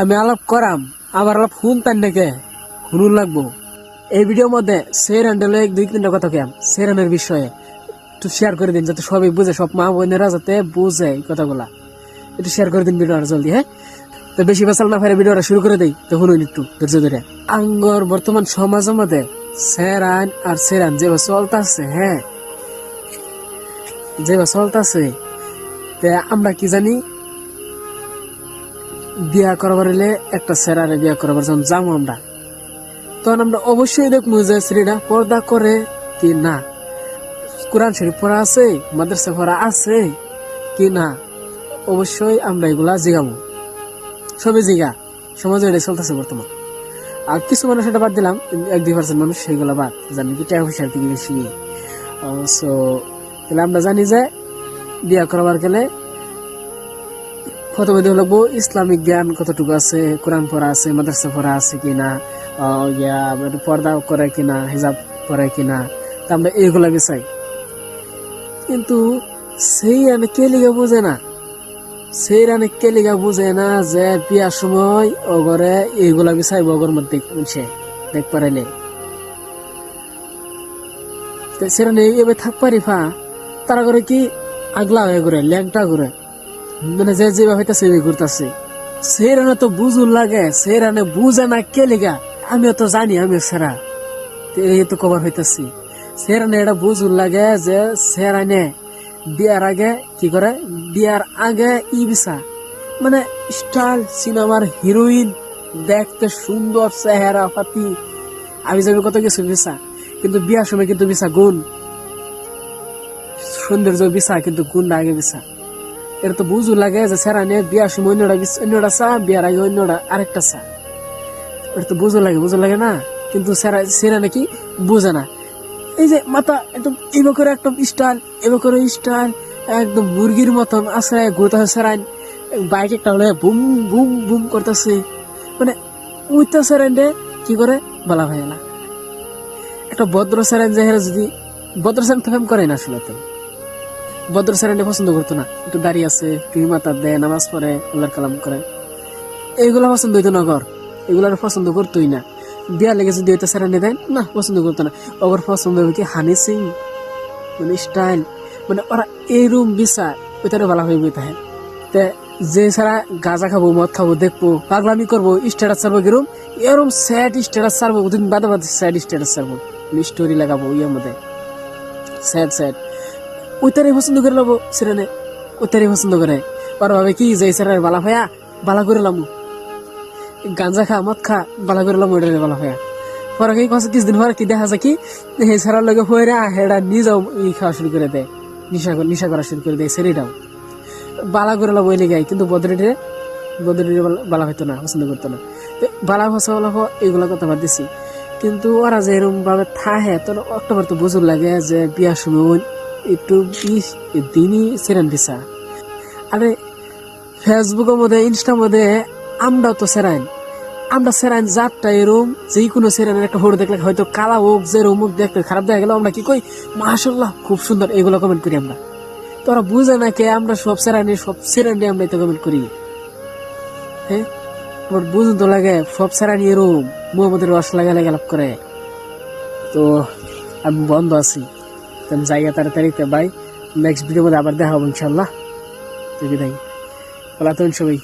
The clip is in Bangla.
আমি আলাপ করাম, আবার আলাপ শুনতাম নাকি শুনুন লাগবো। এই ভিডিওর মধ্যে সের হ্যান্ডেলে দুই, তিনটা কথা কেম সেরানের বিষয়ে একটু শেয়ার করে দিন, যাতে সবাই বুঝে, সব মা বোনেরা যাতে বুঝে এই কথাগুলা। একটু শেয়ার করে দিন ভিডিওটা জলদি হ্যাঁ? তো বেশি বেসাল না ফেরে ভিডিওটা শুরু করে দেই, তো শুনুন একটু, ধৈর্য ধরে। আঙ্গর বর্তমান সমাজের মধ্যে সেরান আর সেরান যেভাবে চলতেছে হ্যাঁ? যেভাবে চলতেছে আমরা কি জানি বিয়া করবার হলে একটা সেরারে বিয়া করবার যখন যাব আমরা। তখন আমরা অবশ্যই দেখব যে স্ত্রীরা পর্দা করে কি না। কোরআন শরীফ পড়া আছে, মাদ্রাসা পড়া আছে কি না, অবশ্যই আমরা এগুলা জিগাবো সবই জিগা, সমাজে এটাই চলতেছে বর্তমান। আর কিছু মানুষ এটা বাদ দিলাম, এক দুই পার্সেন্ট মানুষ সেইগুলা বাদ, জানি কি টাকা পয়সার থেকে বেশি। সো তাহলে আমরা জানি যে বিয়া করবার গেলে ইসলামিক জ্ঞান কতটুকু আছে, কোরআন পড়া আছে, মাদ্রাসা পড়া আছে কিনা ইয়া মানে পর্দা করে কিনা, হিজাব করে কিনা, তা আমরা এইগুলা বিচাই কিন্তু সেই আমি কে লিগা বুঝে না? সেই রানে কে লিগা বুঝে না যে বিয়ার সময় অগরে এইগুলা বিচাইব অগর মধ্যে সে দেখ পারাইলে। সেরানে এবার থাক পারি ফা, তারা করে কি আগলা হয়ে ঘুরে, ল্যাংটা ঘুরে। মানে যে যেভাবে হইতাছে ঘুরতাছে। সেই রানে তো বুঝুর লাগে সেই রানে বুঝে না কে লেগা, আমিও তো জানি, আমিও সেরা। এই তো কবার হইতাছি। সেই রানে এটা বুঝুর লাগে যে সে রানে বিয়ার আগে কি করে? বিয়ার আগে ই বিসা মানে স্টাইল সিনেমার হিরোইন দেখতে সুন্দর চেহারা, পাতি। আমি যাবি কত কিছু বিসা, কিন্তু বিয়ার সময় কিন্তু বিসা গুণ। সৌন্দর্য বিসা, কিন্তু গুণ আগে বিসা। এটা তো বুঝু লাগে যে স্যার আনে, বিয়ার সময় অন্যটা অন্যটা চা, বিয়ার আগে অন্যটা আরেকটা চা। এটা তো বুঝু লাগে বুঝু লাগে না? কিন্তু স্যার সেরা নাকি বুঝে না। এই যে মাথা একদম এবার করে একদম স্টাইল এবার করে স্টাইল, একদম মুরগির মতন আছে ঘুরতেছে স্যারাইন বাইক একটা হলে বুম বুম বুম করতেছে। মানে উইতা স্যারাইন রে কি করে? বলা হয় না। একটা ভদ্র স্যারাইন যে যদি ভদ্র স্যারাইন তো করে না আসলে তো। ভদ্র স্যারাইনে পছন্দ করতো না। একটু দাঁড়িয়ে আছে টুই মাথা দেয়, নামাজ পড়ে, আল্লাহর কালাম করে। এইগুলা পছন্দ হইতো না ঘর এগুলো পছন্দ করতোই না। বিয়া লেগে যদি হইতো স্যারাইনে দেন না, পছন্দ করতো না। ওর পছন্দ হবে কি হানি সিং? মানে স্টাইল। মানে ওরা এই এইরকম বিচার ওইটারে ভালো হয়ে বইতে তে যে সারা গাঁজা খাব, মদ খাব, দেখব, পাগলামি করব স্ট্যাটাস ছাড়বো কিরম এরম স্যাড স্ট্যাটাস ছাড়বো, দুদিন বাদে বাদে স্যাড স্ট্যাটাস ছাড়বো। স্টোরি লাগাবো, ইয়ের মধ্যে। স্যাড স্যাড ওইটারে পছন্দ করে নেব সেরেনে। ওইটারে পছন্দ করে। আর ভাবে কি যে স্যারের বালা ভাইয়া বালা করে লামু। গাঞ্জা খা, মদ খা, বালা করে লামু ওইটারে বালা ভাইয়া পরে কি কষ্ট কিছুদিন পরে কি দেখা যায় কি হে সারার লগে হয়ে হেডা নিজেও ই খাওয়া শুরু করে দেয়। নিশা নিশা করা শুরু করে দেয় সেরিটাও বালা করে লাভ ওই লেগে কিন্তু বদরিটে বদরিটে বালা হইতো না, পছন্দ করতো না। বালা ভাষা বলা হো এইগুলা কথা বাদ দিছি। কিন্তু ওরা যে এরকম ভাবে থাহে, তো অক্টোবর তো বুঝুর লাগে যে বিয়ার সময় একটু দিনই সেরেন দিছা আরে ফেসবুকের মধ্যে ইনস্টার মধ্যে আমরাও তো সেরাইন আমরা সেরাইন যাত্রা এরম যে কোনো সেরাইনের একটা ফটো দেখলে হয়তো কালা হোক যে মুখ দেখতে খারাপ দেখা গেল আমরা কি কই? মাশাল্লাহ খুব সুন্দর, এগুলো কমেন্ট করি আমরা। তোরা বুঝে না কে, আমরা সব সেরাইনি সব সেরাইনি আমরা তো কমেন্ট করি। হ্যাঁ? তোমার বুঝুন তো লাগে, সব সেরাইনি এরম, মোহাম্মদের রস লাগা লাগা করে। তো, আমি বন্ধ আছি। তো যাইয়া তাড়াতাড়ি তাড়াতাড়িতে বাই নেক্সট ভিডিওর মধ্যে আবার দেখা হব ইনশাল্লাহ তো বিদায় বলা সবাই।